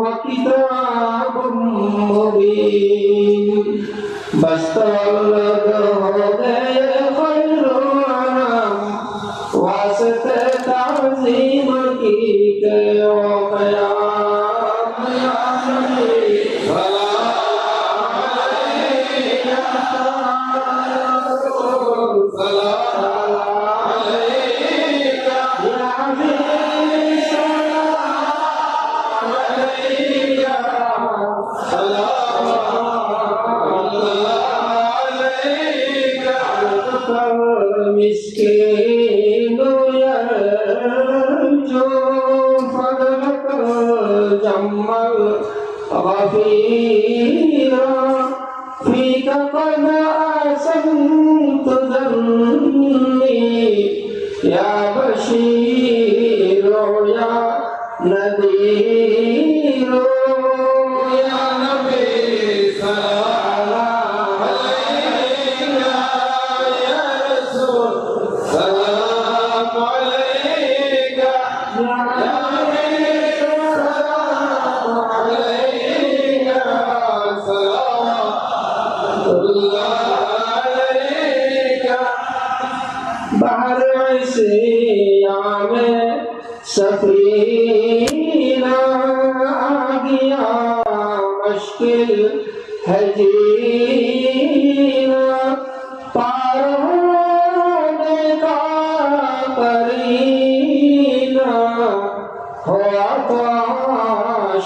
وكتاب مبين بسط الله Hello.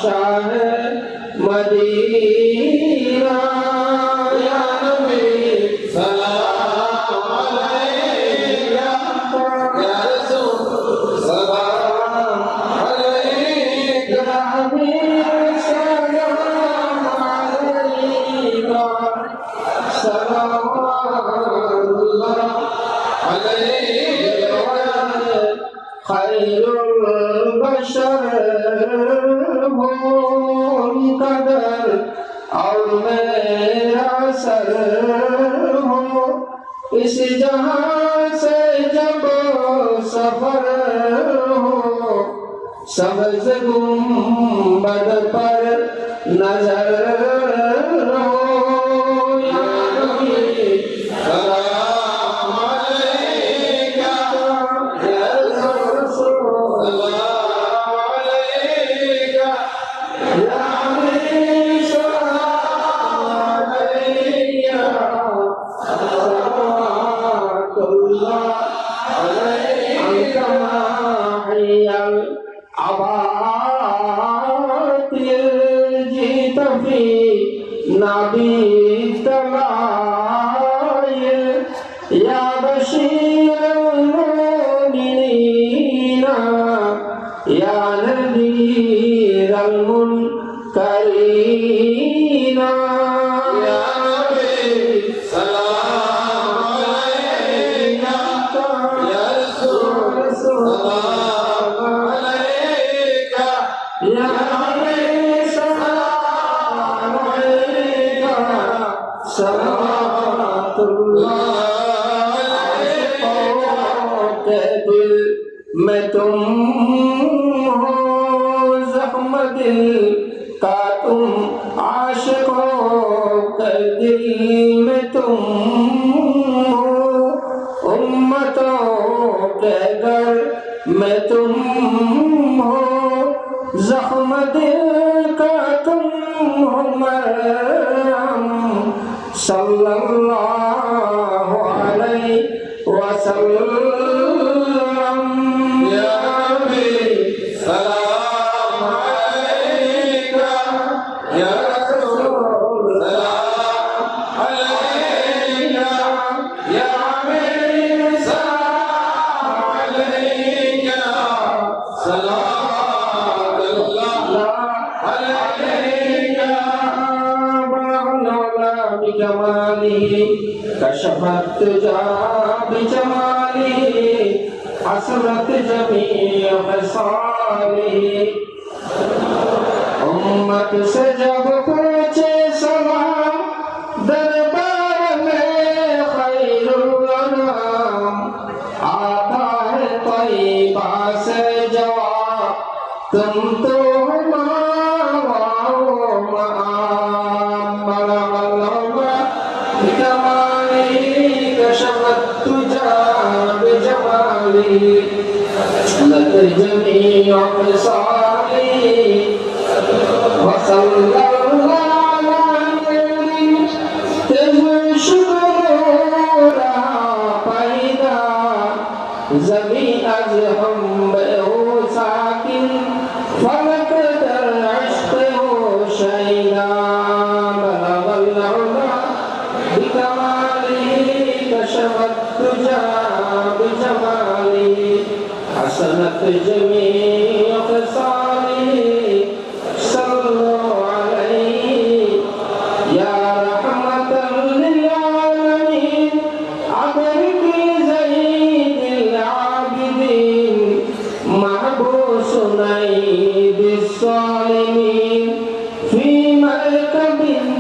बादशाह मदी خير البشر هم قدر اور میرا سر ہو اس جہاں سے جب سفر ہو سبز گنبد پر نظر قليلا كلمة أمة قدر میں تم ہو زخم دل کا تم ہو مریم صلی اللہ علیہ وسلم بجماله كشفت جاء بجماله حسنت جميع خصاله امت سے جب پہنچے سلام دربار میں خیر الانام آتا ہے طیبہ سے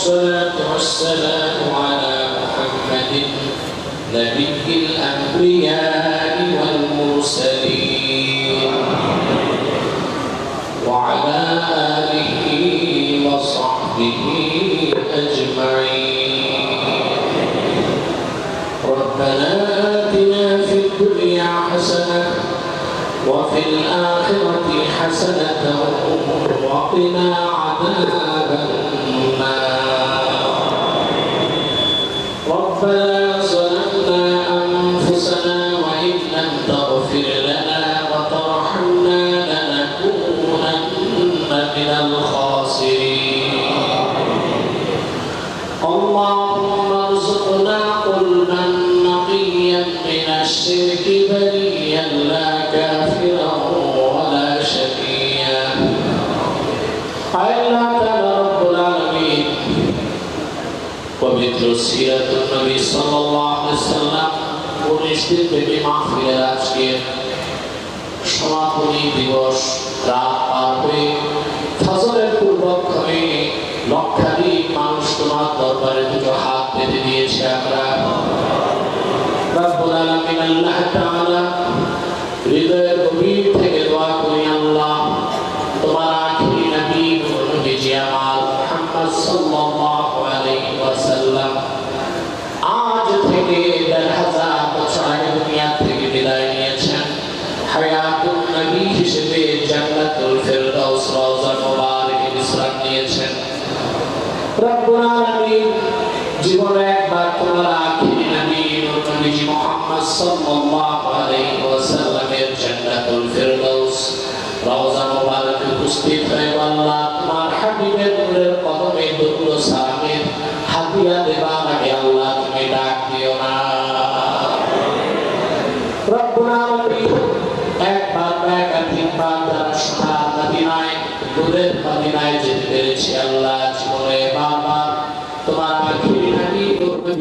والصلاة والسلام على محمد نبي الأنبياء والمرسلين. وعلى آله وصحبه أجمعين. ربنا آتنا في الدنيا حسنة وفي الآخرة حسنة وقنا عذاب ربنا উনিশটি থেকে মাহফিলের আজকে সমাপনী দিবস রাত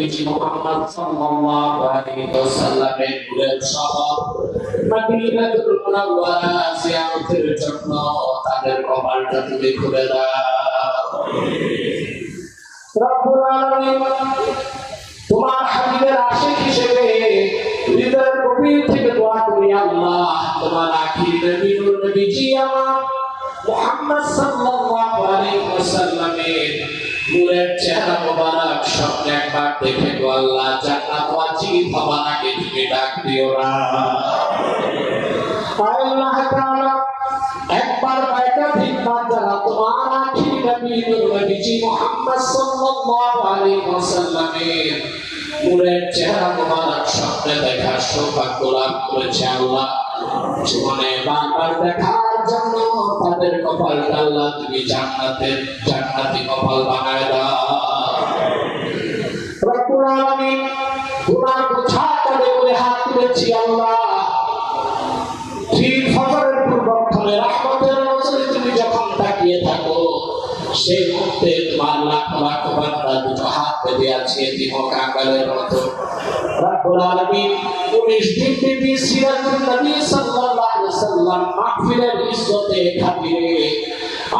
নবীজি মুহাম্মদ সাল্লাল্লাহু আলাইহি ওয়াসাল্লামের নূরের শহর মদিনাতুল মুনাওয়ারা জিয়ারতের জন্য তাদের কপালটা তুমি খুলে দাও। তোমার হাবিবের আশিক হিসেবে হৃদয়ের গভীর থেকে দোয়া করি, আল্লাহ তোমার আখির নবী নবীজি মুহাম্মদ সাল্লাল্লাহু আলাইহি ওয়াসাল্লামের নূরের চেহারা মোবারক, স্বপ্নে একবার দেখে গো আল্লাহ, জান্নাত ওয়াজিব হবার তুমি ডাক দিও না। আল্লাহ তাআলা, একবার বাইটা ভিক্ষার যারা তোমার আখির নবী নবীজি মুহাম্মদ সাল্লাল্লাহু আলাইহি ওয়াসাল্লামের নূরের চেহারা মোবারক, স্বপ্নে দেখার সৌভাগ্য লাভ করেছে আল্লাহ। জীবনে বারবার দেখার জন্য তাদের কপালটা আল্লাহ তুমি জান্নাতের জান্নাতি কপাল বানায় দাও। রব্বুল আলামিন বোঝা করে করে হাত তুলেছি আল্লাহ। তুমি যখন তাকিয়ে থাকো, সেই মুহূর্তে তোমার লাখ লাখ পেতে আছে দিব কাঙ্গালের মতো। রব্বুল আলামিন 19 দিন ব্যাপী সিরাতুন নবী সাল্লাল্লাহু আলাইহি ওয়াসাল্লাম মাহফিলের ইজ্জতে খাতিরে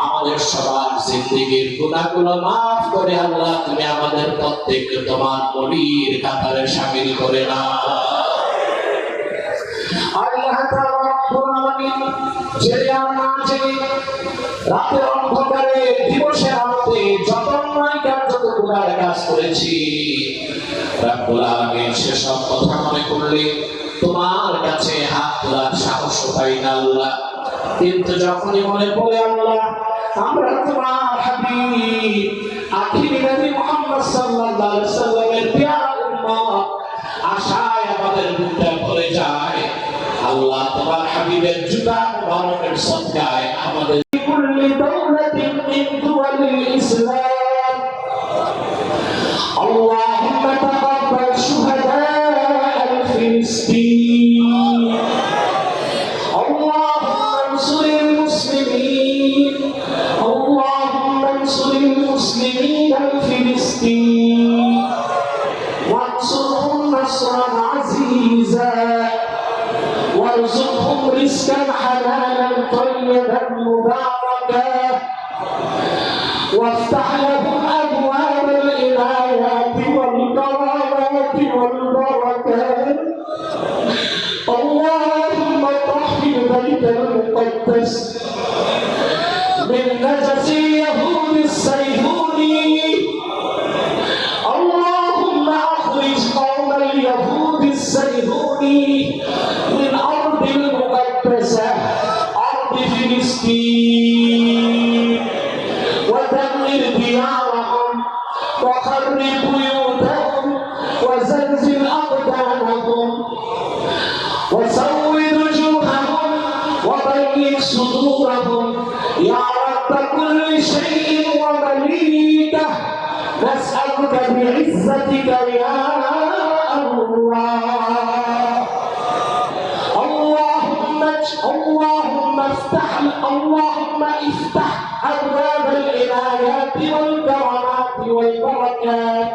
আমাদের সবার জিন্দেগীর গুনাহগুলো মাফ করে আল্লাহ, তুমি আমাদের প্রত্যেককে তোমার নবীর কাতারে শামিল করে নাও। আল্লাহ তাআলা রব্বুল আলামিন জেনে আর না অন্ধকারে দিবসের আলোতে যত অন্যায় কাজ কাজ করেছি। সেসব কথা মনে করলে তোমার কাছে হাত তোলার সাহস পাই না আল্লাহ। কিন্তু যখনই মনে পড়ে আল্লাহ, আমরা তোমার হাবিব নবী সাল্লাল্লাহু আলাইহি সাল্লামের উম্মত, আশায় আমাদের বুকটা ভরে যায়। আল্লাহ তোমার হাবিবের সদকায় আমাদের কুল্লি দাওলাতিন اللهم تقبل Deus. الله اللهم اللهم افتح اللهم افتح أبواب العنايات والكرامات والبركات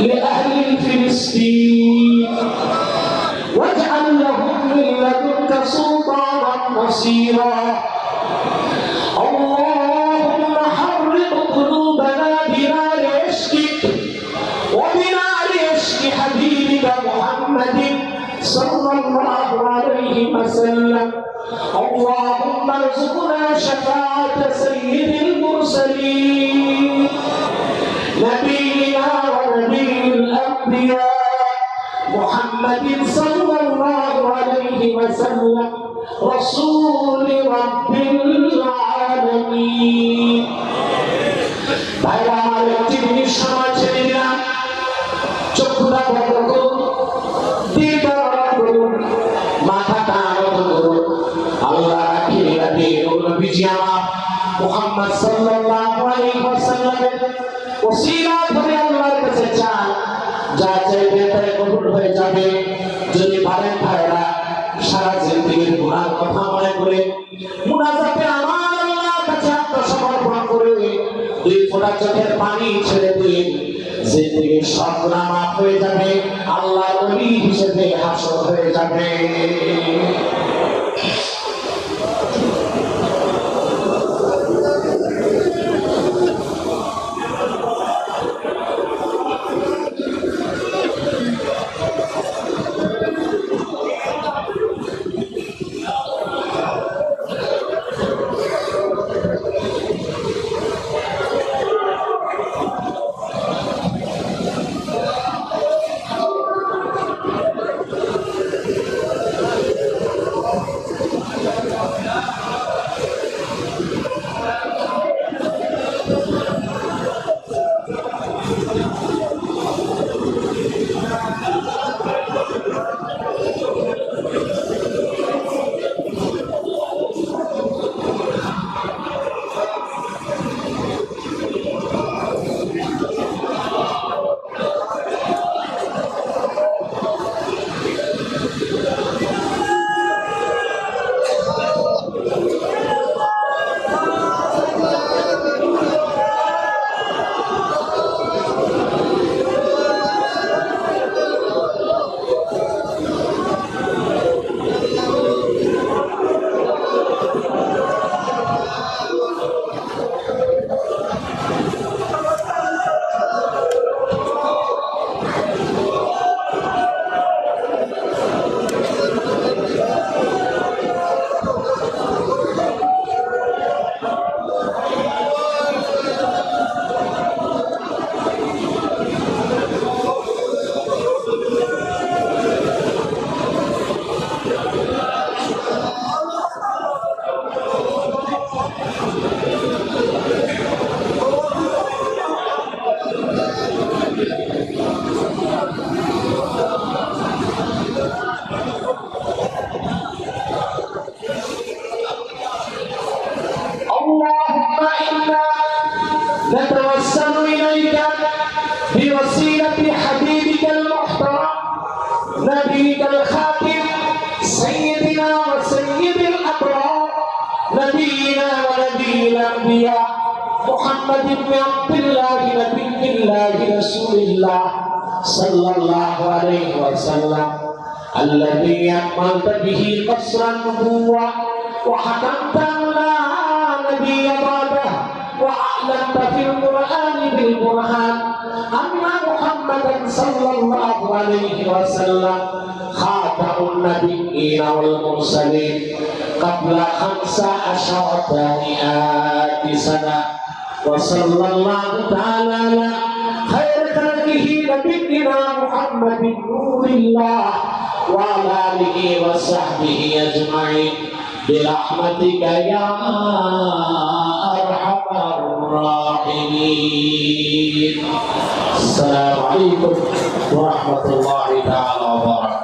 لأهل فلسطين. واجعل لهم من لدنك سلطانا نصيرا. اللهم صلى الله عليه وسلم. اللهم ارزقنا شفاعة سيد المرسلين نبينا ونبي الأنبياء محمد صلى الله عليه وسلم رسول رب العالمين. بيان الدين شرع আল্লাহ রাখি নবীজি আমার মুহাম্মদ সাল্লাল্লাহু আলাইহি ওয়াসাল্লামের ওসিলা ধরে আল্লাহর কাছে চান যা চাইবে তাই কবুল হয়ে যাবে যদি পারেন ভাইরা সারা জিন্দেগির গুনার কথা মনে করে মুনাজাতে আমার আল্লাহর পানি ছেড়ে দিন জিন্দেগির সব হয়ে যাবে আল্লাহ নবী হিসেবে হাসর হয়ে যাবে। ونبي الأنبياء محمد بن عبد الله نبي الله رسول الله صلى الله عليه وسلم الذي أكملت به قصر النبوة وحكمت على نبي بعده وأعلنت في القرآن بالبرهان أن محمدا صلى الله عليه وسلم خاتم النبيين والمرسلين قبل خمس عشرة مئات سنة. وصلى الله تعالى على خير خلقه نبينا محمد نور الله وعلى آله وصحبه أجمعين. برحمتك يا أرحم الراحمين. السلام عليكم ورحمة الله تعالى وبركاته.